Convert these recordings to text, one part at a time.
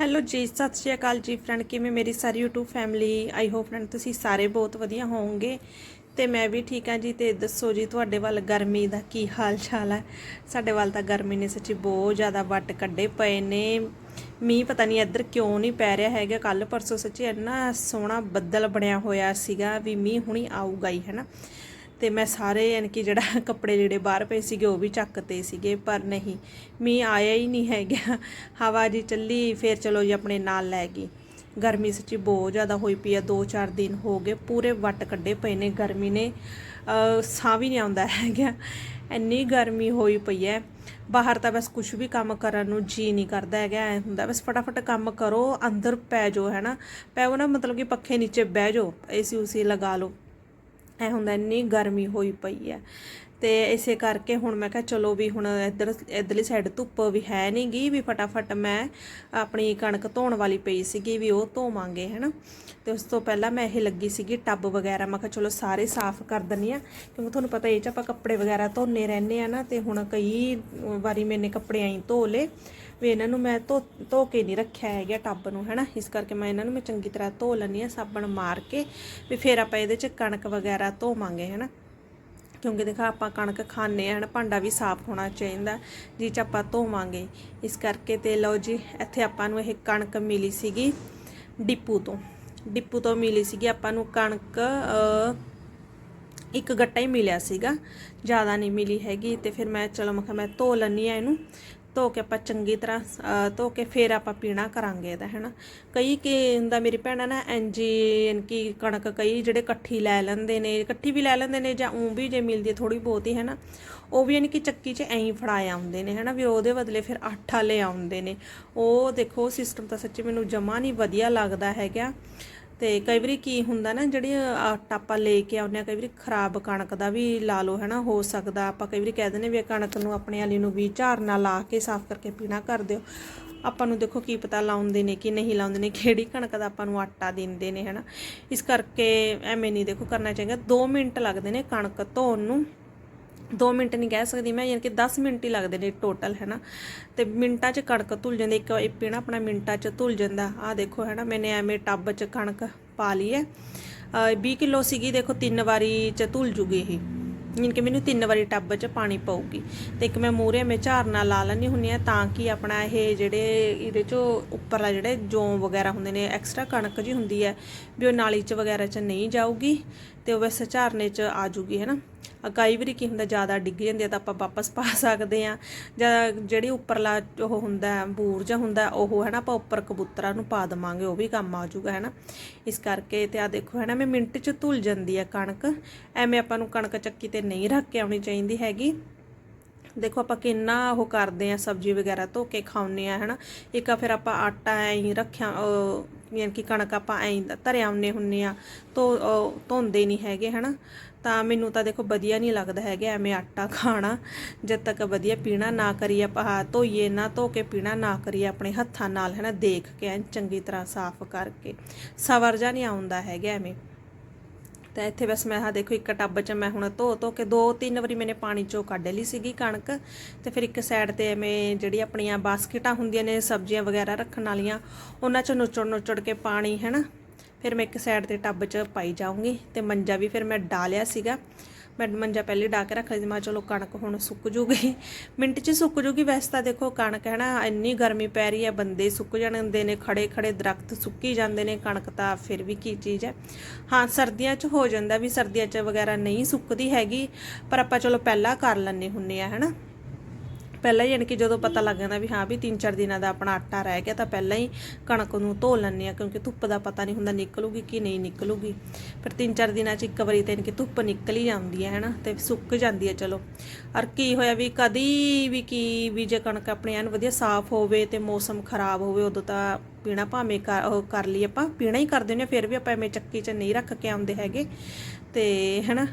Hello ਜੀ, ਸਤਿ ਸ਼੍ਰੀ ਅਕਾਲ ਜੀ ਫਰੈਂਡ ਕਿਵੇਂ ਮੇਰੀ ਸਾਰੀ YouTube family I hope friend ਤੁਸੀਂ ਸਾਰੇ ਬਹੁਤ ਵਧੀਆ ਹੋਵੋਗੇ ਤੇ ਮੈਂ ਵੀ ਠੀਕ ਹਾਂ ਜੀ ਤੇ ਦੱਸੋ ਜੀ, ਤੁਹਾਡੇ ਵੱਲ ਗਰਮੀ ਦਾ ਕੀ ਹਾਲ ਚਾਲ ਹੈ? ਸਾਡੇ ਵੱਲ ਤਾਂ ਗਰਮੀ ਨੇ ਸੱਚੀ ਬਹੁਤ ਜ਼ਿਆਦਾ ਵੱਟ ਕੱਢੇ ਪਏ ਨੇ। ਮੀਂਹ ਪਤਾ ਨਹੀਂ ਇੱਧਰ ਕਿਉਂ ਨਹੀਂ ਪੈ ਰਿਹਾ ਹੈਗਾ। ਕੱਲ ਪਰਸੋਂ ਸੱਚੀ ਇੰਨਾ ਸੋਹਣਾ ਬੱਦਲ ਬਣਿਆ ਹੋਇਆ ਸੀਗਾ ਵੀ ਮੀਂਹ ਹੁਣੀ ਆਊਗਾ ਹੀ ਹੈਨਾ ਤੇ ਮੈਂ ਸਾਰੇ ਯਾਨੀ ਕਿ ਜਿਹੜਾ ਕੱਪੜੇ ਜਿਹੜੇ ਬਾਹਰ ਪਏ ਸੀਗੇ ਉਹ ਵੀ ਚੱਕਤੇ ਸੀਗੇ, ਪਰ ਨਹੀਂ, ਮੀਂਹ ਆਇਆ ਹੀ ਨਹੀਂ ਹੈਗਾ। ਹਵਾ ਜੀ ਚੱਲੀ, ਫਿਰ ਚਲੋ ਜੀ ਆਪਣੇ ਨਾਲ ਲੈ ਗਈ। ਗਰਮੀ ਸੱਚੀ ਬਹੁਤ ਜ਼ਿਆਦਾ ਹੋਈ ਪਈ ਆ 2-4 ਦਿਨ ਹੋ ਗਏ, ਪੂਰੇ ਵੱਟ ਕੱਢੇ ਪਏ ਨੇ, ਗਰਮੀ ਨੇ। ਸਾਹ ਵੀ ਨਹੀਂ ਆਉਂਦਾ ਹੈਗਾ। ਇੰਨੀ ਗਰਮੀ ਹੋਈ ਪਈ ਹੈ ਬਾਹਰ ਤਾਂ ਬਸ ਕੁਝ ਵੀ ਕੰਮ ਕਰਨ ਨੂੰ ਜੀ ਨਹੀਂ ਕਰਦਾ ਹੈਗਾ, ਐ ਹੁੰਦਾ ਬਸ ਫਟਾਫਟ ਕੰਮ ਕਰੋ, ਅੰਦਰ ਪੈ ਜਾਓ ਹੈਨਾ ਪੈਓ ਨਾ, ਮਤਲਬ ਕਿ ਪੱਖੇ ਨੀਚੇ ਬਹਿ ਜਾਓ ਏਸੀ ਉਸੀ ਲਗਾ ਲਓ। ਐ ਹੁੰਦਾ ਇੰਨੀ ਗਰਮੀ ਹੋਈ ਪਈ ਹੈ ਤੇ ਇਸੇ ਕਰਕੇ ਹੁਣ ਮੈਂ ਕਿਹਾ ਚਲੋ ਵੀ ਹੁਣ ਇੱਧਰ, ਇੱਧਰਲੀ ਸਾਈਡ ਧੁੱਪ ਵੀ ਹੈ ਨਹੀਂ ਗੀ, ਵੀ ਫਟਾਫਟ ਮੈਂ ਆਪਣੀ ਕਣਕ ਧੋਣ ਵਾਲੀ ਪਈ ਸੀਗੀ ਵੀ ਉਹ ਧੋਵਾਂਗੇ, ਹੈਨਾ। ਤੇ ਉਸ ਤੋਂ ਪਹਿਲਾਂ ਮੈਂ ਇਹ ਲੱਗੀ ਸੀਗੀ ਟੱਬ ਵਗੈਰਾ, ਮੈਂ ਕਿਹਾ ਚਲੋ ਸਾਰੇ ਸਾਫ਼ ਕਰ ਦਿੰਨੀ ਆ, ਕਿਉਂਕਿ ਤੁਹਾਨੂੰ ਪਤਾ ਇਹ ਚ ਆਪਾਂ ਕੱਪੜੇ ਵਗੈਰਾ ਧੋਨੇ ਰਹਿੰਦੇ ਆ ਨਾ, ਤੇ ਹੁਣ ਕਈ ਵਾਰੀ ਮੈਨੇ ਕੱਪੜੇ ਆਈ ਧੋ ਲੇ ਵੀ ਇਹਨਾਂ ਨੂੰ ਮੈਂ ਧੋ ਧੋ ਕੇ ਨਹੀਂ ਰੱਖਿਆ ਹੈਗਾ ਟੱਬ ਨੂੰ, ਹੈਨਾ। ਇਸ ਕਰਕੇ ਮੈਂ ਇਹਨਾਂ ਨੂੰ ਮੈਂ ਚੰਗੀ ਤਰ੍ਹਾਂ ਧੋ ਲੈਂਦੀ ਆ ਸਾਬਣ ਮਾਰ ਕੇ, ਵੀ ਫਿਰ ਆਪਾਂ ਇਹਦੇ ਚ ਕਣਕ ਵਗੈਰਾ ਧੋਵਾਂਗੇ, ਹੈਨਾ। ਕਿਉਂਕਿ ਦੇਖਾ ਆਪਾਂ ਕਣਕ ਖਾਣੇ ਹਨ, ਭਾਂਡਾ ਵੀ ਸਾਫ਼ ਹੋਣਾ ਚਾਹੀਦਾ ਜਿਹ ਚ ਆਪਾਂ ਧੋਵਾਂਗੇ। ਇਸ ਕਰਕੇ ਤੇ ਲਓ ਜੀ, ਇੱਥੇ ਆਪਾਂ ਨੂੰ ਇਹ ਕਣਕ ਮਿਲੀ ਸੀਗੀ ਡਿਪੂ ਤੋਂ। ਡਿਪੂ ਤੋਂ ਮਿਲੀ ਸੀਗੀ, ਆਪਾਂ ਨੂੰ ਕਣਕ ਇੱਕ ਗੱਟਾ ਹੀ ਮਿਲਿਆ ਸੀਗਾ। ਜ਼ਿਆਦਾ ਨਹੀਂ ਮਿਲੀ ਹੈਗੀ ਤੇ ਫਿਰ ਮੈਂ, ਚਲੋ ਮੈਂ ਕਿਹਾ ਮੈਂ ਧੋ ਲੈਣੀ ਆ ਇਹਨੂੰ। ਧੋ ਕੇ ਆਪਾਂ ਚੰਗੀ ਤਰ੍ਹਾਂ ਧੋ ਕੇ ਫਿਰ ਆਪਾਂ ਪੀਣਾ ਕਰਾਂਗੇ ਇਹਦਾ, ਹੈਨਾ? ਕਈ ਕੀ ਹੁੰਦਾ ਮੇਰੀ ਭੈਣਾਂ ਨਾ ਐਨਜੀ ਕਿ ਕਣਕ ਕਈ ਜਿਹੜੇ ਇਕੱਠੀ ਲੈ ਲੈਂਦੇ ਨੇ, ਇਕੱਠੀ ਵੀ ਲੈ ਲੈਂਦੇ ਨੇ ਜਾਂ ਉਂ ਵੀ ਜੇ ਮਿਲਦੀ ਹੈ ਥੋੜੀ ਬਹੁਤੀ ਹੈਨਾ? ਉਹ ਵੀ ਯਾਨੀ ਕਿ ਚੱਕੀ 'ਚ ਐਂ ਫੜਾਏ ਆਉਂਦੇ ਨੇ, ਹੈਨਾ? ਵੀ ਉਹਦੇ ਬਦਲੇ ਫਿਰ ਆਟਾ ਲੈ ਆਉਂਦੇ ਨੇ। ਉਹ ਦੇਖੋ ਸਿਸਟਮ ਤਾਂ ਸੱਚੀ ਮੈਨੂੰ ਜਮਾ ਨਹੀਂ ਵਧੀਆ ਲੱਗਦਾ ਹੈਗਾ। ਤੇ ਕਈ ਵਾਰੀ ਕੀ ਹੁੰਦਾ ਨਾ ਜਿਹੜੀ ਆਟਾ ਆਪਾਂ ਲੈ ਕੇ ਆਉਂਦੇ ਆ ਕਈ ਵਾਰੀ ਖਰਾਬ ਕਣਕ ਦਾ ਵੀ ਲਾ ਲਓ, ਹੈਨਾ, ਹੋ ਸਕਦਾ। ਆਪਾਂ ਕਈ ਵਾਰੀ ਕਹਿ ਦਿੰਦੇ ਵੀ ਕਣਕ ਨੂੰ ਆਪਣੇ ਵਾਲੀ ਨੂੰ ਵੀ ਝਾਰਨਾ ਲਾ ਕੇ ਸਾਫ਼ ਕਰਕੇ ਪੀਣਾ ਕਰ ਦਿਓ। ਆਪਾਂ ਨੂੰ ਦੇਖੋ ਕੀ ਪਤਾ ਲਾਉਂਦੇ ਨੇ ਕਿ ਨਹੀਂ ਲਾਉਂਦੇ ਨੇ, ਕਿਹੜੀ ਕਣਕ ਦਾ ਆਪਾਂ ਨੂੰ ਆਟਾ ਦਿੰਦੇ ਨੇ, ਹੈਨਾ। ਇਸ ਕਰਕੇ ਐਵੇਂ ਨਹੀਂ ਦੇਖੋ ਕਰਨਾ ਚਾਹੀਦਾ। 2 ਮਿੰਟ ਲੱਗਦੇ ਨੇ ਕਣਕ ਧੋਣ ਨੂੰ। 2 ਮਿੰਟ ਨਹੀਂ ਕਹਿ ਸਕਦੀ ਮੈਂ, ਯਾਨੀ ਕਿ 10 ਮਿੰਟ ਹੀ ਲੱਗਦੇ ਨੇ ਟੋਟਲ ਹੈਨਾ ਤੇ ਮਿੰਟਾਂ 'ਚ ਕਣਕ ਧੁੱਲ ਜਾਂਦੀ, ਇੱਕ ਇਹ ਪੀਣਾ ਆਪਣਾ ਮਿੰਟਾਂ 'ਚ ਧੁੱਲ ਜਾਂਦਾ। ਆਹ ਦੇਖੋ ਹੈਨਾ ਮੈਨੇ ਐਵੇਂ ਟੱਬ 'ਚ ਕਣਕ ਪਾ ਲਈ ਹੈ। ਅਹ 20 ਕਿਲੋ ਸੀਗੀ, ਦੇਖੋ, ਤਿੰਨ ਵਾਰੀ 'ਚ ਧੁੱਲ ਜੂਗੀ ਇਹ। ਯਾਨੀ ਕਿ ਮੈਨੂੰ ਤਿੰਨ ਵਾਰੀ ਟੱਬ 'ਚ ਪਾਣੀ ਪਊਗੀ। ਤੇ ਇੱਕ ਮੈਂ ਮੂਰੇ ਮੈਂ ਝਾਰਨਾ ਲਾ ਲੈਣੀ ਹੁੰਨੀ ਆ ਤਾਂ ਕਿ ਆਪਣਾ ਇਹ ਜਿਹੜੇ ਇਹਦੇ 'ਚੋਂ ਉੱਪਰਲਾ ਜਿਹੜੇ ਜੋਂ ਵਗੈਰਾ ਹੁੰਦੇ ਨੇ ਐਕਸਟਰਾ ਕਣਕ ਜੀ ਹੁੰਦੀ ਹੈ, ਵੀ ਉਹ ਨਾਲੀ 'ਚ ਵਗੈਰਾ 'ਚ ਨਹੀਂ ਜਾਊਗੀ ਤੇ ਉਹ ਵੈਸੇ ਝਾਰਨੇ 'ਚ ਆ ਜੂਗੀ ਹੈਨਾ ਆ ਕਈ ਵਾਰੀ ਕੀ ਹੁੰਦਾ ਜ਼ਿਆਦਾ ਡਿੱਗ ਜਾਂਦੀ ਆ ਤਾਂ ਆਪਾਂ ਵਾਪਸ ਪਾ ਸਕਦੇ ਆ ਜਾਂ ਜਿਹੜੀ ਉੱਪਰਲਾ ਉਹ ਹੁੰਦਾ ਹੈ, ਬੂਰ ਜਾਂ ਹੁੰਦਾ ਉਹ ਹੈ ਨਾ ਆਪਾਂ ਉੱਪਰ ਕਬੂਤਰਾਂ ਨੂੰ ਪਾ ਦਵਾਂਗੇ ਉਹ ਵੀ ਕੰਮ ਆ ਜਾਊਗਾ ਹੈ ਨਾ। ਇਸ ਕਰਕੇ ਤੇ ਆ ਦੇਖੋ ਹੈ ਨਾ ਮੈਂ ਮਿੰਟ 'ਚ ਧੁੱਲ ਜਾਂਦੀ ਆ ਕਣਕ। ਐਵੇਂ ਆਪਾਂ ਨੂੰ ਕਣਕ ਚੱਕੀ ਤੇ ਨਹੀਂ ਰੱਖ ਕੇ ਆਉਣੀ ਚਾਹੀਦੀ ਹੈਗੀ। ਦੇਖੋ ਆਪਾਂ ਕਿੰਨਾ ਉਹ ਕਰਦੇ ਆ ਸਬਜ਼ੀ ਵਗੈਰਾ ਧੋ ਕੇ ਖਾਉਂਦੇ ਆ ਹਨਾ ਇੱਕ ਆ ਫਿਰ ਆਪਾਂ ਆਟਾ ਐਂ ਹੀ ਰੱਖਿਆ ਯਾਨੀ ਕਿ ਕਣਕ ਆਪਾਂ ਐਂ ਧਰੇ ਆਉਂਦੇ ਹੁੰਨੇ ਆ ਧੋ ਅਹ, ਧੋਂਦੇ ਨਹੀਂ ਹੈਗੇ ਹਨਾ ਤਾਂ ਮੈਨੂੰ ਤਾਂ ਦੇਖੋ ਵਧੀਆ ਨਹੀਂ ਲੱਗਦਾ ਹੈਗਾ, ਐਵੇਂ ਆਟਾ ਖਾਣਾ, ਜਦ ਤੱਕ ਵਧੀਆ ਪੀਣਾ ਨਾ ਕਰੀਏ ਆਪਾਂ ਹੱਥ ਧੋਈਏ ਨਾ ਧੋ ਕੇ ਪੀਣਾ, ਨਾ ਕਰੀਏ ਆਪਣੇ ਹੱਥਾਂ ਨਾਲ ਹੈ ਨਾ ਦੇਖ ਕੇ ਐਨ ਚੰਗੀ ਤਰ੍ਹਾਂ ਸਾਫ਼ ਕਰਕੇ। ਸਵਰ ਜਾ ਨਹੀਂ ਆਉਂਦਾ ਹੈਗਾ ਐਵੇਂ। ਤਾਂ ਇੱਥੇ ਬਸ ਮੈਂ, ਆਹ ਦੇਖੋ ਇੱਕ ਟੱਬ 'ਚ ਮੈਂ ਹੁਣ ਧੋ ਧੋ ਕੇ ਦੋ ਤਿੰਨ ਵਾਰੀ ਮੈਨੇ ਪਾਣੀ 'ਚੋਂ ਕੱਢ ਲਈ ਸੀਗੀ ਕਣਕ, ਤੇ ਫਿਰ ਇੱਕ ਸਾਈਡ ਤੇ ਐਵੇਂ ਜਿਹੜੀ ਆਪਣੀਆਂ ਬਾਸਕਟਾਂ ਹੁੰਦੀਆਂ ਨੇ, ਸਬਜ਼ੀਆਂ ਵਗੈਰਾ ਰੱਖਣ ਵਾਲੀਆਂ, ਉਹਨਾਂ 'ਚੋਂ ਨੁਚੜ ਨੁਚੜ ਕੇ ਪਾਣੀ ਹੈ ਨਾ ਫਿਰ ਮੈਂ ਇੱਕ ਸਾਈਡ ਤੇ ਟੱਬ 'ਚ ਪਾਈ ਜਾਊਂਗੀ ਤੇ ਮੰਜਾ ਵੀ ਫਿਰ ਮੈਂ ਡਾਲਿਆ ਸੀਗਾ। ਮੈਂ ਮੰਜਾ ਪਹਿਲੇ ਡਾ ਕੇ ਰੱਖ ਲਈ ਸੀ, ਮੈਂ ਚਲੋ ਕਣਕ ਹੁਣ ਸੁੱਕ ਜੂਗੀ। ਮਿੰਟ 'ਚ ਸੁੱਕ ਜੂਗੀ ਵੈਸੇ ਤਾਂ ਦੇਖੋ ਕਣਕ ਹੈ ਨਾ ਇੰਨੀ ਗਰਮੀ ਪੈ ਰਹੀ ਹੈ, ਬੰਦੇ ਸੁੱਕ ਜਾਂਦੇ ਨੇ ਖੜੇ ਖੜੇ ਦਰਖਤ ਸੁੱਕੀ ਜਾਂਦੇ ਨੇ, ਕਣਕ ਤਾਂ ਫਿਰ ਵੀ ਕੀ ਚੀਜ਼ ਹੈ। ਹਾਂ, ਸਰਦੀਆਂ 'ਚ ਹੋ ਜਾਂਦਾ ਵੀ ਸਰਦੀਆਂ 'ਚ ਵਗੈਰਾ ਨਹੀਂ ਸੁੱਕਦੀ ਹੈਗੀ, ਪਰ ਆਪਾਂ ਚਲੋ ਪਹਿਲਾਂ ਕਰ ਲੈਣੇ ਹੁੰਨੇ ਆ ਹੈਨਾ। ਪਹਿਲਾਂ ਹੀ ਯਾਨੀ ਕਿ ਜਦੋਂ ਪਤਾ ਲੱਗ ਜਾਂਦਾ ਵੀ ਹਾਂ ਵੀ 3-4 ਦਿਨਾਂ ਦਾ ਆਪਣਾ ਆਟਾ ਰਹਿ ਗਿਆ ਤਾਂ ਪਹਿਲਾਂ ਹੀ ਕਣਕ ਨੂੰ ਧੋ ਲੈਂਦੇ ਆ ਕਿਉਂਕਿ ਧੁੱਪ ਦਾ ਪਤਾ ਨਹੀਂ ਹੁੰਦਾ ਨਿਕਲੂਗੀ ਕਿ ਨਹੀਂ ਨਿਕਲੂਗੀ। ਫਿਰ 3-4 ਦਿਨਾਂ 'ਚ ਇੱਕ ਵਾਰੀ ਤਾਂ ਯਾਨੀ ਕਿ ਧੁੱਪ ਨਿਕਲ ਹੀ ਜਾਂਦੀ ਹੈ, ਹੈਨਾ? ਤੇ ਸੁੱਕ ਜਾਂਦੀ ਹੈ, ਚਲੋ। ਔਰ ਕੀ ਹੋਇਆ ਵੀ ਕਦੀ ਵੀ ਕੀ ਵੀ ਜੇ ਕਣਕ ਆਪਣੀ ਐਨ ਵਧੀਆ ਸਾਫ਼ ਹੋਵੇ ਤੇ ਮੌਸਮ ਖਰਾਬ ਹੋਵੇ, ਉਦੋਂ ਤਾਂ ਪੀਣਾ ਭਾਵੇਂ ਕਰ ਕਰ ਲਈ ਆਪਾਂ, ਪੀਣਾ ਹੀ ਕਰਦੇ ਨੇ ਫਿਰ ਵੀ ਆਪਾਂ ਐਵੇਂ ਚੱਕੀ 'ਚ ਨਹੀਂ ਰੱਖ ਕੇ ਆਉਂਦੇ ਹੈਗੇ। ਤੇ, ਹੈਨਾ?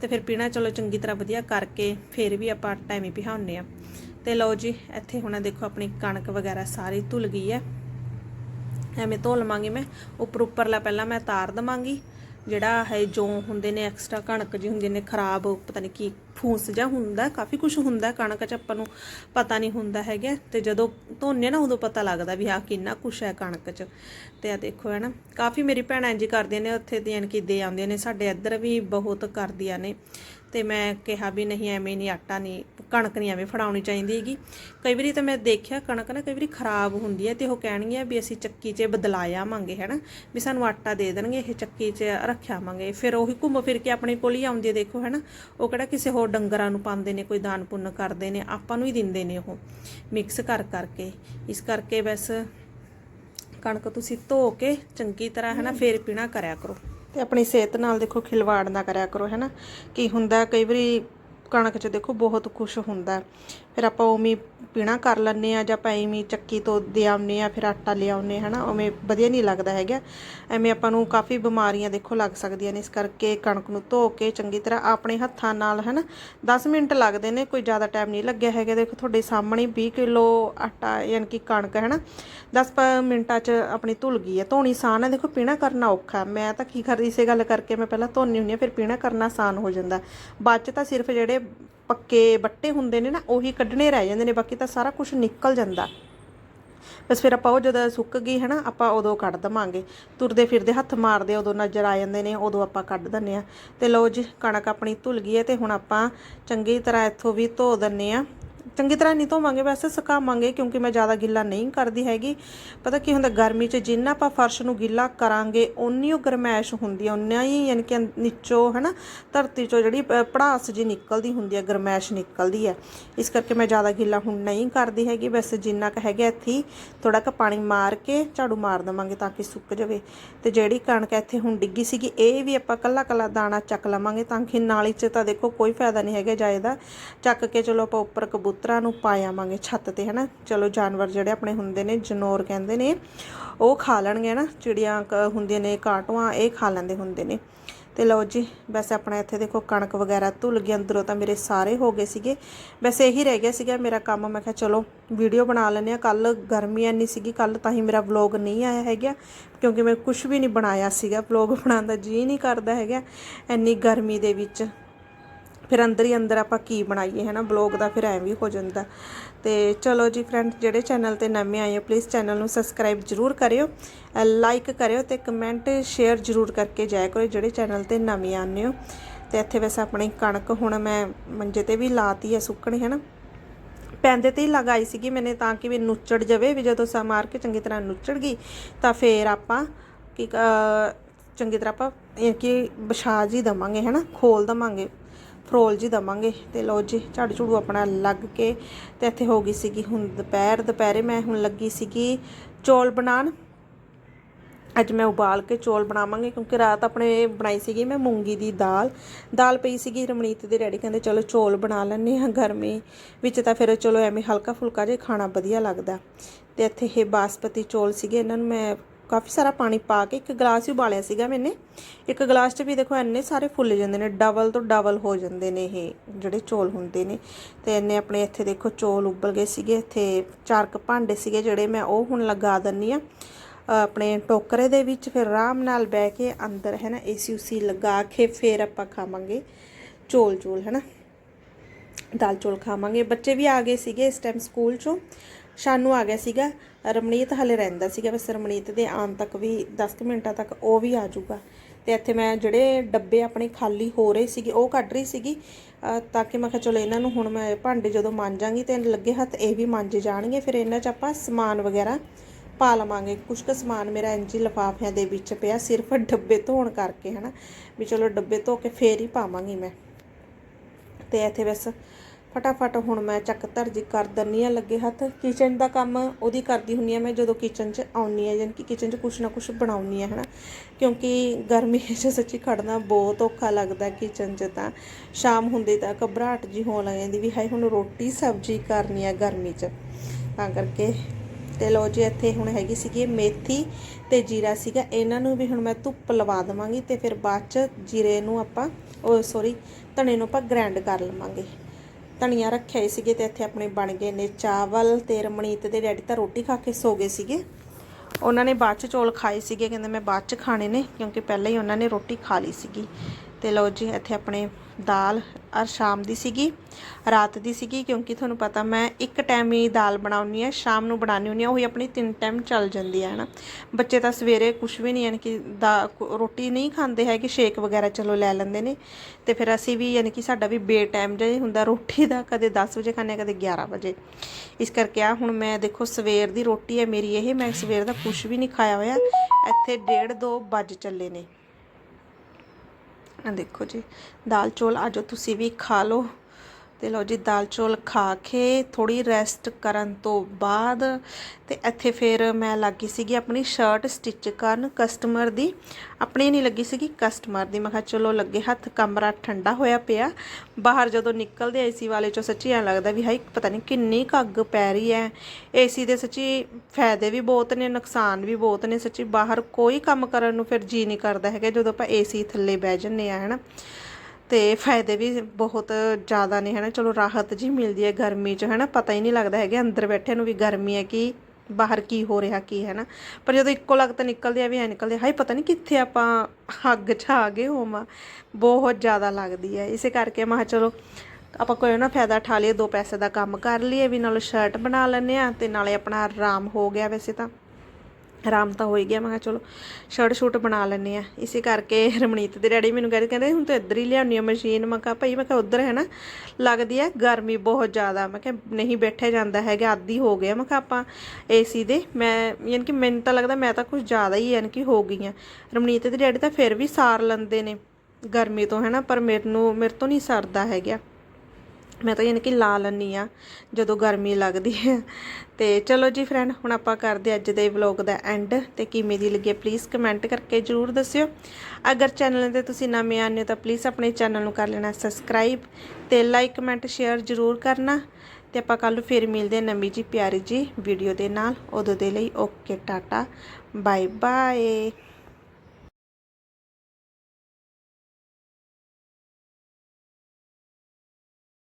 ਤੇ ਫਿਰ ਪੀਣਾ ਚਲੋ ਚੰਗੀ ਤਰ੍ਹਾਂ ਵਧੀਆ ਕਰਕੇ ਫਿਰ ਵੀ ਆਪਾਂ ਟਾਈਮ ਹੀ ਪਿਹਾਉਂਦੇ ਆ ਤੇ ਲਓ ਜੀ, ਇੱਥੇ ਹੁਣ ਦੇਖੋ ਆਪਣੀ ਕਣਕ ਵਗੈਰਾ ਸਾਰੀ ਧੁਲ ਗਈ ਹੈ। ਐਵੇਂ ਧੋ ਲਵਾਂਗੀ ਮੈਂ। ਉੱਪਰ ਉੱਪਰਲਾ ਪਹਿਲਾਂ ਮੈਂ ਤਾਰ ਦਵਾਂਗੀ। ਜਿਹੜਾ ਹੈ ਜੋ ਹੁੰਦੇ ਨੇ ਐਕਸਟਰਾ ਕਣਕ ਜੀ ਹੁੰਦੀ ਨੇ ਖਰਾਬ ਪਤਾ ਨਹੀਂ ਕੀ ਫੂਸ ਜਾਂ ਹੁੰਦਾ, ਕਾਫੀ ਕੁਝ ਹੁੰਦਾ ਕਣਕ 'ਚ, ਆਪਾਂ ਨੂੰ ਪਤਾ ਨਹੀਂ ਹੁੰਦਾ ਹੈਗਾ। ਤੇ ਜਦੋਂ ਧੋਨੇ ਨਾ, ਉਦੋਂ ਪਤਾ ਲੱਗਦਾ ਵੀ ਹਾਂ ਕਿੰਨਾ ਕੁਛ ਹੈ ਕਣਕ 'ਚ। ਤੇ ਆ ਦੇਖੋ ਹੈ ਨਾ, ਕਾਫੀ ਮੇਰੀ ਭੈਣਾਂ ਇੰਜ ਕਰਦੀਆਂ ਨੇ, ਉੱਥੇ ਦੀਆਂ ਕਿ ਦੇ ਆਉਂਦੀਆਂ ਨੇ। ਸਾਡੇ ਇੱਧਰ ਵੀ ਬਹੁਤ ਕਰਦੀਆਂ ਨੇ। ਤੇ ਮੈਂ ਕਿਹਾ ਵੀ ਨਹੀਂ ਐਵੇਂ ਨਹੀਂ ਆਟਾ ਨਹੀਂ ਕਣਕ ਨਹੀਂ ਐਵੇਂ ਫੜਾਉਣੀ ਚਾਹੀਦੀ ਹੈਗੀ। ਕਈ ਵਾਰੀ ਤਾਂ ਮੈਂ ਦੇਖਿਆ ਕਣਕ ਨਾ ਕਈ ਵਾਰੀ ਖਰਾਬ ਹੁੰਦੀ ਹੈ ਤੇ ਉਹ ਕਹਿਣਗੀਆਂ ਵੀ ਅਸੀਂ ਚੱਕੀ 'ਚ ਬਦਲਾ ਆਵਾਂਗੇ ਹੈਨਾ? ਵੀ ਸਾਨੂੰ ਆਟਾ ਦੇ ਦੇਣਗੇ ਇਹ ਚੱਕੀ 'ਚ ਰੱਖਿਆ ਆਵਾਂਗੇ ਫਿਰ ਉਹੀ ਘੁੰਮ ਫਿਰ ਕੇ ਆਪਣੇ ਕੋਲ ਹੀ ਆਉਂਦੀ ਹੈ ਦੇਖੋ ਹੈਨਾ? ਉਹ ਕਿਹੜਾ ਕਿਸੇ ਹੋਰ ਡੰਗਰਾਂ ਨੂੰ ਪਾਉਂਦੇ ਨੇ ਕੋਈ ਦਾਨ ਪੁੰਨ ਕਰਦੇ ਨੇ ਆਪਾਂ ਨੂੰ ਹੀ ਦਿੰਦੇ ਨੇ ਉਹ। ਮਿਕਸ ਕਰ ਕਰਕੇ ਇਸ ਕਰਕੇ ਬਸ ਕਣਕ ਤੁਸੀਂ ਧੋ ਕੇ ਚੰਗੀ ਤਰ੍ਹਾਂ ਹੈ ਨਾ ਫੇਰ ਪੀਣਾ ਕਰਿਆ ਕਰੋ। ਤੇ ਆਪਣੀ ਸਿਹਤ ਨਾਲ ਦੇਖੋ ਖਿਲਵਾੜ ਨਾ ਕਰਿਆ ਕਰੋ ਹੈ ਨਾ ਕੀ ਹੁੰਦਾ, ਕਈ ਵਾਰੀ ਕਣਕ 'ਚ ਦੇਖੋ ਬਹੁਤ ਕੁਝ ਹੁੰਦਾ। ਫਿਰ ਆਪਾਂ ਉਵੇਂ ਪੀਣਾ ਕਰ ਲੈਂਦੇ ਆ ਜਾਂ ਆਪਾਂ ਐਵੇਂ ਚੱਕੀ ਤੋਂ ਦੇ ਆਉਂਦੇ ਆ ਫਿਰ ਆਟਾ ਲਿਆਉਂਦੇ ਹਨਾ? ਉਵੇਂ ਵਧੀਆ ਨਹੀਂ ਲੱਗਦਾ ਹੈਗਾ। ਐਵੇਂ ਆਪਾਂ ਨੂੰ ਕਾਫੀ ਬਿਮਾਰੀਆਂ ਦੇਖੋ ਲੱਗ ਸਕਦੀਆਂ ਨੇ, ਇਸ ਕਰਕੇ ਕਣਕ ਨੂੰ ਧੋ ਕੇ ਚੰਗੀ ਤਰ੍ਹਾਂ ਆਪਣੇ ਹੱਥਾਂ ਨਾਲ, ਹਨਾ? 10 ਮਿੰਟ ਲੱਗਦੇ ਨੇ, ਕੋਈ ਜ਼ਿਆਦਾ ਟਾਈਮ ਨਹੀਂ ਲੱਗਿਆ ਹੈਗਾ। ਦੇਖੋ, ਤੁਹਾਡੇ ਸਾਹਮਣੇ 20 ਕਿਲੋ ਆਟਾ ਯਾਨੀ ਕਿ ਕਣਕ ਹੈ ਨਾ 10 ਮਿੰਟਾਂ 'ਚ ਆਪਣੀ ਧੁਲ ਗਈ ਹੈ। ਧੋਣੀ ਆਸਾਨ ਹੈ। ਦੇਖੋ, ਪੀਣਾ ਕਰਨਾ ਔਖਾ ਮੈਂ ਤਾਂ ਕੀ ਕਰਦੀ, ਇਸੇ ਗੱਲ ਕਰਕੇ ਮੈਂ ਪਹਿਲਾਂ ਧੋਣੀ ਹੁੰਦੀ ਆ ਫਿਰ ਪੀਣਾ ਕਰਨਾ ਆਸਾਨ ਹੋ ਜਾਂਦਾ। ਬਾਅਦ 'ਚ ਤਾਂ ਸਿਰਫ ਜਿਹੜੇ ਪੱਕੇ ਬੱਟੇ ਹੁੰਦੇ ਨੇ ਨਾ, ਉਹੀ ਕੱਢਣੇ ਰਹਿ ਜਾਂਦੇ ਨੇ, ਬਾਕੀ ਤਾਂ ਸਾਰਾ ਕੁਝ ਨਿਕਲ ਜਾਂਦਾ। ਬਸ ਫਿਰ ਆਪਾਂ ਉਹ ਜਦੋਂ ਸੁੱਕ ਗਈ ਹੈ ਨਾ ਆਪਾਂ ਉਦੋਂ ਕੱਢ ਦਵਾਂਗੇ। ਤੁਰਦੇ ਫਿਰਦੇ ਹੱਥ ਮਾਰਦੇ ਉਦੋਂ ਨਜ਼ਰ ਆ ਜਾਂਦੇ ਨੇ, ਉਦੋਂ ਆਪਾਂ ਕੱਢ ਦਿੰਨੇ ਆ। ਤੇ ਲਓ ਜੀ, ਕਣਕ ਆਪਣੀ ਧੁਲ ਗਈ ਹੈ ਤੇ ਹੁਣ ਆਪਾਂ ਚੰਗੀ ਤਰ੍ਹਾਂ ਇੱਥੋਂ ਵੀ ਧੋ ਦਿੰਨੇ ਆ। ਚੰਗੀ ਤਰ੍ਹਾਂ ਨਹੀਂ ਧੋਵਾਂਗੇ, ਵੈਸੇ ਸੁਕਾਵਾਂਗੇ ਕਿਉਂਕਿ ਮੈਂ ਜ਼ਿਆਦਾ ਗਿੱਲਾ ਨਹੀਂ ਕਰਦੀ ਹੈਗੀ। ਪਤਾ ਕੀ ਹੁੰਦਾ, ਗਰਮੀ 'ਚ ਜਿੰਨਾ ਆਪਾਂ ਫਰਸ਼ ਨੂੰ ਗਿੱਲਾ ਕਰਾਂਗੇ, ਓਨੀ ਉਹ ਗਰਮੈਸ਼ ਹੁੰਦੀ ਹੈ ਓਨਾ ਹੀ ਯਾਨੀ ਕਿ ਨੀਚੋਂ, ਹਨਾ, ਧਰਤੀ 'ਚੋਂ ਜਿਹੜੀ ਪੜਾਸ ਜੀ ਨਿਕਲਦੀ ਹੁੰਦੀ ਹੈ ਗਰਮੈਸ਼ ਨਿਕਲਦੀ ਹੈ ਇਸ ਕਰਕੇ ਮੈਂ ਜ਼ਿਆਦਾ ਗਿੱਲਾ ਹੁਣ ਨਹੀਂ ਕਰਦੀ ਹੈਗੀ, ਵੈਸੇ ਜਿੰਨਾ ਕੁ ਹੈਗਾ ਇੱਥੇ ਹੀ ਥੋੜਾ ਕੁ ਪਾਣੀ ਮਾਰ ਕੇ ਝਾੜੂ ਮਾਰ ਦਵਾਂਗੇ ਤਾਂ ਕਿ ਸੁੱਕ ਜਾਵੇ। ਤੇ ਜਿਹੜੀ ਕਣਕ ਇੱਥੇ ਹੁਣ ਡਿੱਗੀ ਸੀਗੀ, ਇਹ ਵੀ ਆਪਾਂ ਕੱਲਾ ਕੱਲਾ ਦਾਣਾ ਚੱਕ ਲਵਾਂਗੇ ਤਾਂ ਕਿ ਨਾਲੀ 'ਚ ਤਾਂ ਦੇਖੋ ਕੋਈ ਫਾਇਦਾ ਨਹੀਂ ਹੈਗਾ ਜਾਇਦਾ ਚੱਕ ਕੇ ਚਲੋ ਆਪਾਂ ਉੱਪਰ ਕਬੂਤਰ ਨੂੰ ਪਾ ਆਵਾਂਗੇ ਛੱਤ ਤੇ, ਹਨਾ? ਚਲੋ, ਜਾਨਵਰ ਜਿਹੜੇ ਆਪਣੇ ਹੁੰਦੇ ਨੇ, ਜਨੌਰ ਕਹਿੰਦੇ ਨੇ, ਉਹ ਖਾ ਲੈਣਗੇ ਨਾ ਚਿੜੀਆਂ ਕ- ਹੁੰਦੀਆਂ ਨੇ, ਕਾਟੂਆਂ, ਇਹ ਖਾ ਲੈਂਦੇ ਹੁੰਦੇ ਨੇ। ਤੇ ਲਓ ਜੀ, ਵੈਸੇ ਆਪਣਾ ਇੱਥੇ ਦੇਖੋ, ਕਣਕ ਵਗੈਰਾ ਧੁੱਲ ਗਈ, ਅੰਦਰੋਂ ਤਾਂ ਮੇਰੇ ਸਾਰੇ ਹੋ ਗਏ ਸੀਗੇ। ਵੈਸੇ ਇਹੀ ਰਹਿ ਗਿਆ ਸੀਗਾ ਮੇਰਾ ਕੰਮ, ਮੈਂ ਕਿਹਾ ਚਲੋ, ਵੀਡੀਓ ਬਣਾ ਲੈਂਦੇ ਆ ਕੱਲ ਗਰਮੀ ਇੰਨੀ ਸੀਗੀ ਕੱਲ ਤਾਂ ਹੀ ਮੇਰਾ ਵਲੌਗ ਨਹੀਂ ਆਇਆ ਹੈਗਾ, ਕਿਉਂਕਿ ਮੈਂ ਕੁਝ ਵੀ ਨਹੀਂ ਬਣਾਇਆ ਸੀਗਾ। ਵਲੌਗ ਬਣਾਉਣ ਦਾ ਜੀ ਨਹੀਂ ਕਰਦਾ ਹੈਗਾ, ਇੰਨੀ ਗਰਮੀ ਦੇ ਵਿੱਚ। ਫਿਰ ਅੰਦਰ ਹੀ ਅੰਦਰ ਆਪਾਂ ਕੀ ਬਣਾਈਏ ਹੈ ਨਾ ਬਲੌਗ ਦਾ ਫਿਰ ਐਵੇਂ ਵੀ ਹੋ ਜਾਂਦਾ। ਤੇ ਚਲੋ ਜੀ ਫਰੈਂਡ ਜਿਹੜੇ ਚੈਨਲ ਤੇ ਨਵੇਂ ਆਏ ਹੋ ਪਲੀਜ਼ ਚੈਨਲ ਨੂੰ ਸਬਸਕ੍ਰਾਈਬ ਜਰੂਰ ਕਰਿਓ। ਲਾਈਕ ਕਰਿਓ ਤੇ ਕਮੈਂਟ ਸ਼ੇਅਰ ਜਰੂਰ ਕਰਕੇ ਜਾਇਆ ਕਰੋ ਜਿਹੜੇ ਚੈਨਲ ਤੇ ਨਵੇਂ ਆਉਂਦੇ ਹੋ। ਤੇ ਇੱਥੇ ਵੈਸੇ ਆਪਣੀ ਕਣਕ ਹੁਣ ਮੈਂ ਮੰਜੇ ਤੇ ਵੀ ਲਾਤੀ ਹੈ ਸੁੱਕਣੇ ਹੈ ਨਾ ਪੈਂਦੇ ਤੇ ਹੀ ਲਗਾਈ ਸੀਗੀ ਮੈਨੇ ਤਾਂ ਕਿ ਵੀ ਨੁੱਚੜ ਜਾਵੇ, ਵੀ ਜਦੋਂ ਸਾ ਮਾਰ ਕੇ ਚੰਗੀ ਤਰ੍ਹਾਂ ਨੁੱਚੜ ਗਈ, ਤਾਂ ਫੇਰ ਆਪਾਂ ਕੀ ਚੰਗੀ ਤਰ੍ਹਾਂ ਆਪਾਂ ਇਹ ਕਿ ਵਿਛਾ ਜੀ ਦਵਾਂਗੇ, ਹੈਨਾ? ਖੋਲ ਦਵਾਂਗੇ। ਫਰੋਲ ਜੀ ਦਵਾਂਗੇ। ਤੇ ਲਓ ਜੀ, ਝਾੜੂ ਝੂੜੂ ਆਪਣਾ ਲੱਗ ਕੇ ਤੇ ਇੱਥੇ ਹੋ ਗਈ ਸੀਗੀ ਹੁਣ ਦੁਪਹਿਰ। ਦੁਪਹਿਰੇ ਮੈਂ ਹੁਣ ਲੱਗੀ ਸੀਗੀ ਚੌਲ ਬਣਾਉਣ। ਅੱਜ ਮੈਂ ਉਬਾਲ ਕੇ ਚੌਲ ਬਣਾਵਾਂਗੇ ਕਿਉਂਕਿ ਰਾਤ ਆਪਣੇ ਬਣਾਈ ਸੀਗੀ ਮੈਂ ਮੂੰਗੀ ਦੀ ਦਾਲ। ਦਾਲ ਪਈ ਸੀਗੀ ਰਮਣੀਤ ਦੇ ਡੈਡੀ ਕਹਿੰਦੇ, ਚਲੋ ਚੌਲ ਬਣਾ ਲੈਣੇ ਆ ਗਰਮੀ ਵਿੱਚ ਤਾਂ ਫਿਰ ਚਲੋ ਐਵੇਂ ਹਲਕਾ ਫੁਲਕਾ ਜੇ ਖਾਣਾ ਵਧੀਆ ਲੱਗਦਾ। ਤੇ ਇੱਥੇ ਇਹ ਬਾਸਪਤੀ ਚੌਲ ਸੀਗੇ, ਇਹਨਾਂ ਨੂੰ ਮੈਂ ਕਾਫੀ ਸਾਰਾ ਪਾਣੀ ਪਾ ਕੇ ਇੱਕ ਗਲਾਸ ਹੀ ਉਬਾਲਿਆ ਸੀਗਾ ਮੈਨੇ। ਇੱਕ ਗਲਾਸ 'ਚ ਵੀ ਦੇਖੋ ਇੰਨੇ ਸਾਰੇ ਫੁੱਲ ਜਾਂਦੇ ਨੇ, ਡਬਲ ਤੋਂ ਡਬਲ ਹੋ ਜਾਂਦੇ ਨੇ ਇਹ ਜਿਹੜੇ ਚੌਲ ਹੁੰਦੇ ਨੇ। ਤੇ ਇੰਨੇ ਆਪਣੇ ਇੱਥੇ ਦੇਖੋ ਚੌਲ ਉਬਲ ਗਏ ਸੀਗੇ, ਇੱਥੇ ਚਾਰ ਕੁ ਭਾਂਡੇ ਸੀਗੇ ਜਿਹੜੇ ਮੈਂ ਉਹ ਹੁਣ ਲਗਾ ਦਿੰਨੀ ਆ ਆਪਣੇ ਟੋਕਰੇ ਦੇ ਵਿੱਚ ਫਿਰ ਆਰਾਮ ਨਾਲ ਬਹਿ ਕੇ ਅੰਦਰ ਹੈ ਨਾ ਏਸੀ ਉਸੀ ਲਗਾ ਕੇ ਫਿਰ ਆਪਾਂ ਖਾਵਾਂਗੇ ਚੋਲ ਚੋਲ ਹੈ ਨਾ। ਦਾਲ ਚੌਲ ਖਾਵਾਂਗੇ। ਬੱਚੇ ਵੀ ਆ ਗਏ ਸੀਗੇ ਇਸ ਟਾਈਮ ਸਕੂਲ ਚੋਂ। ਸ਼ਾਨੂ ਆ ਗਿਆ ਸੀਗਾ। ਰਮਣੀਤ ਹਲੇ ਰਹਿੰਦਾ ਸੀਗਾ। ਬਸ ਰਮਣੀਤ ਦੇ ਆਉਣ ਤੱਕ ਵੀ 10 ਕੁ ਮਿੰਟਾਂ ਤੱਕ ਉਹ ਵੀ ਆ ਜਾਊਗਾ। ਤੇ ਇੱਥੇ ਮੈਂ ਜਿਹੜੇ ਡੱਬੇ ਆਪਣੇ ਖਾਲੀ ਹੋ ਰਹੇ ਸੀਗੇ, ਉਹ ਕੱਢ ਰਹੀ ਸੀਗੀ। ਤਾਂ ਕਿ ਮੈਂ ਕਿਹਾ ਚਲੋ ਇਹਨਾਂ ਨੂੰ ਹੁਣ ਮੈਂ ਭਾਂਡੇ ਜਦੋਂ ਮਾਂਜਾਂਗੀ ਤੇ ਲੱਗੇ ਹੱਥ ਇਹ ਵੀ ਮਾਂਜੇ ਜਾਣਗੇ। ਫਿਰ ਇਹਨਾਂ 'ਚ ਆਪਾਂ ਸਮਾਨ ਵਗੈਰਾ ਪਾ ਲਵਾਂਗੇ। ਕੁਛ ਕੁ ਸਮਾਨ ਮੇਰਾ ਇੰਜੀ ਲਫਾਫਿਆਂ ਦੇ ਵਿੱਚ ਪਿਆ, ਸਿਰਫ ਡੱਬੇ ਧੋਣ ਕਰਕੇ ਹਨਾ। ਵੀ ਚਲੋ ਡੱਬੇ ਧੋ ਕੇ ਫੇਰ ਹੀ ਪਾਵਾਂਗੀ ਮੈਂ। ਤੇ ਇੱਥੇ ਬਸ ਫਟਾਫਟ ਹੁਣ ਮੈਂ ਚੱਕ ਧਰਜੀ ਕਰ ਦਿੰਨੀ ਆ ਲੱਗੇ ਹੱਥ। ਕਿਚਨ ਦਾ ਕੰਮ ਉਹਦੀ ਕਰਦੀ ਹੁੰਨੀ ਆ ਮੈਂ ਜਦੋਂ ਕਿਚਨ 'ਚ ਆਉਣੀ ਆ, ਯਾਨੀ ਕਿ ਕਿਚਨ 'ਚ ਕੁਛ ਨਾ ਕੁਛ ਬਣਾਉਣੀ ਆ, ਹਨਾ। ਕਿਉਂਕਿ ਗਰਮੀ 'ਚ ਸੱਚੀ ਖੜਨਾ ਬਹੁਤ ਔਖਾ ਲੱਗਦਾ ਕਿਚਨ 'ਚ ਤਾਂ। ਸ਼ਾਮ ਹੁੰਦੀ ਤਾਂ ਘਬਰਾਹਟ ਜੀ ਹੋਣ ਲੱਗ ਜਾਂਦੀ ਵੀ ਹਾਏ, ਹੁਣ ਰੋਟੀ ਸਬਜ਼ੀ ਕਰਨੀ ਆ ਗਰਮੀ 'ਚ। ਤਾਂ ਕਰਕੇ ਤੇ ਲੋ ਜੀ, ਇੱਥੇ ਹੁਣ ਹੈਗੀ ਸੀਗੀ ਮੇਥੀ ਤੇ ਜੀਰਾ ਸੀਗਾ। ਇਹਨਾਂ ਨੂੰ ਵੀ ਹੁਣ ਮੈਂ ਧੁੱਪ ਲਵਾ ਦਵਾਂਗੀ ਤੇ ਫਿਰ ਬਾਅਦ ਚ ਜੀਰੇ ਨੂੰ ਆਪਾਂ, ਉਹ ਸੌਰੀ ਧਣੇ ਨੂੰ ਆਪਾਂ ਗ੍ਰਾਈਂਡ ਕਰ ਲਵਾਂਗੇ। ਧਨੀਆ ਰੱਖਿਆ ਹੀ ਸੀਗੇ ਤੇ ਇੱਥੇ ਆਪਣੇ ਬਣ ਗਏ ਨੇ ਚਾਵਲ ਤੇ ਰਮਣੀਤ ਦੇ ਡੈਡੀ ਤਾਂ ਰੋਟੀ ਖਾ ਕੇ ਸੋ ਗਏ ਸੀਗੇ। ਉਹਨਾਂ ਨੇ ਬਾਅਦ ਚ ਚੌਲ ਖਾਏ ਸੀਗੇ, ਕਹਿੰਦੇ ਮੈਂ ਬਾਅਦ ਚ ਖਾਣੇ ਨੇ ਕਿਉਂਕਿ ਪਹਿਲਾਂ ਹੀ ਉਹਨਾਂ ਨੇ ਰੋਟੀ ਖਾ ਲਈ ਸੀਗੀ। ਤੇ ਲਓ ਜੀ, ਇੱਥੇ ਆਪਣੇ ਦਾਲ ਔਰ ਸ਼ਾਮ ਦੀ ਸੀਗੀ, ਰਾਤ ਦੀ ਸੀਗੀ, ਕਿਉਂਕਿ ਤੁਹਾਨੂੰ ਪਤਾ ਮੈਂ ਇੱਕ ਟਾਈਮ ਹੀ ਦਾਲ ਬਣਾਉਣੀ ਆ ਸ਼ਾਮ ਨੂੰ ਬਣਾਉਣੀ ਹੁੰਦੀ ਆ ਉਹੀ ਆਪਣੀ ਤਿੰਨ ਟਾਈਮ ਚੱਲ ਜਾਂਦੀ ਹੈ, ਹਨਾ। ਬੱਚੇ ਤਾਂ ਸਵੇਰੇ ਕੁਝ ਵੀ ਨਹੀਂ, ਯਾਨੀ ਕਿ ਦਾ ਰੋਟੀ ਨਹੀਂ ਖਾਂਦੇ ਹੈਗੇ ਸ਼ੇਕ ਵਗੈਰਾ ਚਲੋ ਲੈ ਲੈਂਦੇ ਨੇ। ਤੇ ਫਿਰ ਅਸੀਂ ਵੀ, ਯਾਨੀ ਕਿ ਸਾਡਾ ਵੀ ਬੇ ਟਾਈਮ ਜਿਹਾ ਹੀ ਹੁੰਦਾ, ਰੋਟੀ ਦਾ ਕਦੇ 10 ਵਜੇ ਖਾਂਦੇ ਹਾਂ, ਕਦੇ 11 ਵਜੇ। ਇਸ ਕਰਕੇ ਆ, ਹੁਣ ਮੈਂ ਦੇਖੋ, ਸਵੇਰ ਦੀ ਰੋਟੀ ਹੈ ਮੇਰੀ ਇਹ, ਮੈਂ ਸਵੇਰ ਦਾ ਕੁਝ ਵੀ ਨਹੀਂ ਖਾਇਆ ਹੋਇਆ, ਇੱਥੇ ਡੇਢ ਦੋ ਵੱਜ ਚੱਲੇ ਨੇ। ਆ ਦੇਖੋ ਜੀ ਦਾਲ ਚੌਲ ਆਜੋ ਤੁਸੀਂ ਵੀ ਖਾ ਲਓ। ਤੇ ਲਓ ਜੀ, ਦਾਲ ਚੌਲ ਖਾ ਕੇ ਥੋੜੀ ਰੈਸਟ ਕਰਨ ਤੋਂ ਬਾਅਦ ਤੇ ਇੱਥੇ ਫਿਰ ਮੈਂ ਲੱਗੀ ਸੀਗੀ ਆਪਣੀ ਸ਼ਰਟ ਸਟਿਚ ਕਰਨ ਕਸਟਮਰ ਦੀ। ਆਪਣੀ ਨਹੀਂ ਲੱਗੀ ਸੀਗੀ ਕਸਟਮਰ ਦੀ। ਮੈਂ ਕਿਹਾ ਚਲੋ ਲੱਗੇ ਹੱਥ, ਕਮਰਾ ਠੰਡਾ ਹੋਇਆ ਪਿਆ। ਬਾਹਰ ਜਦੋਂ ਨਿਕਲਦੇ ਏਸੀ ਵਾਲੇ ਚੋਂ ਸੱਚੀ ਐਂ ਲੱਗਦਾ ਵੀ ਹਾਈ ਪਤਾ ਨਹੀਂ ਕਿੰਨੀ ਕੁ ਅੱਗ ਪੈ ਰਹੀ ਹੈ ਏਸੀ ਦੇ ਸੱਚੀ ਫਾਇਦੇ ਵੀ ਬਹੁਤ ਨੇ, ਨੁਕਸਾਨ ਵੀ ਬਹੁਤ ਨੇ। ਸੱਚੀ ਬਾਹਰ ਕੋਈ ਕੰਮ ਕਰਨ ਨੂੰ ਫਿਰ ਜੀ ਨਹੀਂ ਕਰਦਾ ਹੈਗਾ ਜਦੋਂ ਆਪਾਂ ਏਸੀ ਥੱਲੇ ਬਹਿ ਜੰਨੇ ਆ, ਹਨਾ। ਤੇ ਫਾਇਦੇ ਵੀ ਬਹੁਤ ਜ਼ਿਆਦਾ ਨੇ, ਹਨਾ। ਚਲੋ, ਰਾਹਤ ਜੀ ਮਿਲਦੀ ਹੈ ਗਰਮੀ 'ਚ, ਹਨਾ। ਪਤਾ ਹੀ ਨਹੀਂ ਲੱਗਦਾ ਹੈਗਾ ਅੰਦਰ ਬੈਠੇ ਨੂੰ ਵੀ ਗਰਮੀ ਹੈ ਕਿ ਬਾਹਰ ਕੀ ਹੋ ਰਿਹਾ, ਕੀ ਹੈ ਨਾ ਪਰ ਜਦੋਂ ਇੱਕੋ ਲੱਗ ਤਾਂ ਨਿਕਲਦੇ ਆ ਵੀ ਐ ਨਿਕਲਦੇ ਹਾਈ ਪਤਾ ਨਹੀਂ ਕਿੱਥੇ ਆਪਾਂ ਅੱਗ 'ਚ ਆ ਗਏ ਹੋਵਾਂ। ਬਹੁਤ ਜ਼ਿਆਦਾ ਲੱਗਦੀ ਹੈ। ਇਸੇ ਕਰਕੇ ਮੈਂ ਕਿਹਾ, ਚਲੋ, ਆਪਾਂ ਕੋਈ ਨਾ ਫਾਇਦਾ ਉਠਾ ਲਈਏ, ਦੋ ਪੈਸੇ ਦਾ ਕੰਮ ਕਰ ਲਈਏ, ਵੀ ਨਾਲ ਸ਼ਰਟ ਬਣਾ ਲੈਂਦੇ ਆ ਤੇ ਨਾਲੇ ਆਪਣਾ ਆਰਾਮ ਹੋ ਗਿਆ ਵੈਸੇ ਤਾਂ। ਆਰਾਮ ਤਾਂ ਹੋ ਹੀ ਗਿਆ। ਮੈਂ ਕਿਹਾ ਚਲੋ ਸ਼ਰਟ ਸ਼ੂਟ ਬਣਾ ਲੈਂਦੇ ਆ ਇਸੇ ਕਰਕੇ ਰਮਣੀਤ ਦੇ ਡੈਡੀ ਮੈਨੂੰ ਕਹਿੰਦੇ ਕਹਿੰਦੇ ਹੁਣ ਤਾਂ ਇੱਧਰ ਹੀ ਲਿਆਉਣੀ ਆ ਮਸ਼ੀਨ। ਮੈਂ ਕਿਹਾ ਭਾਈ, ਮੈਂ ਕਿਹਾ ਉੱਧਰ ਹੈ ਨਾ, ਲੱਗਦੀ ਹੈ ਗਰਮੀ ਬਹੁਤ ਜ਼ਿਆਦਾ। ਮੈਂ ਕਿਹਾ ਨਹੀਂ ਬੈਠਿਆ ਜਾਂਦਾ ਹੈਗਾ ਆਦੀ ਹੋ ਗਿਆ। ਮੈਂ ਕਿਹਾ ਆਪਾਂ ਏਸੀ ਦੇ, ਮੈਂ ਯਾਨੀ ਕਿ ਮੈਨੂੰ ਤਾਂ ਲੱਗਦਾ ਮੈਂ ਤਾਂ ਕੁਝ ਜ਼ਿਆਦਾ ਹੀ ਯਾਨੀ ਕਿ ਹੋ ਗਈ ਆ ਰਮਣੀਤ ਦੇ ਡੈਡੀ ਤਾਂ ਫਿਰ ਵੀ ਸਾਰ ਲੈਂਦੇ ਨੇ। ਗਰਮੀ ਤੋਂ ਹੈ ਨਾ, ਪਰ ਮੈਨੂੰ ਮੇਰੇ ਤੋਂ ਨਹੀਂ ਸਰਦਾ ਹੈਗਾ। ਮੈਂ ਤਾਂ ਯਾਨੀ ਕਿ ਲਾ ਲੈਂਦੀ ਆ ਜਦੋਂ ਗਰਮੀ ਲੱਗਦੀ ਹੈ। ਤੇ ਚਲੋ ਜੀ ਫਰੈਂਡ ਹੁਣ ਆਪਾਂ ਕਰਦੇ ਅੱਜ ਦੇ ਵਲੌਗ ਦਾ ਐਂਡ ਤੇ ਕਿਵੇਂ ਦੀ ਲੱਗੀ ਪਲੀਜ਼ ਕਮੈਂਟ ਕਰਕੇ ਜਰੂਰ ਦੱਸਿਓ। ਅਗਰ ਚੈਨਲ ਤੇ ਤੁਸੀਂ ਨਵੇਂ ਆਨੇ ਹੋ ਤਾਂ ਪਲੀਜ਼ ਆਪਣੇ ਚੈਨਲ ਨੂੰ ਕਰ ਲੈਣਾ ਸਬਸਕ੍ਰਾਈਬ ਤੇ ਲਾਈਕ ਕਮੈਂਟ ਸ਼ੇਅਰ ਜਰੂਰ ਕਰਨਾ। ਤੇ ਆਪਾਂ ਕੱਲ ਨੂੰ ਫੇਰ ਮਿਲਦੇ ਹਾਂ ਨਵੀਂ ਜੀ ਪਿਆਰੀ ਜੀ ਵੀਡੀਓ ਦੇ ਨਾਲ। ਉਦੋਂ ਦੇ ਲਈ ਓਕੇ ਟਾਟਾ। Bye bye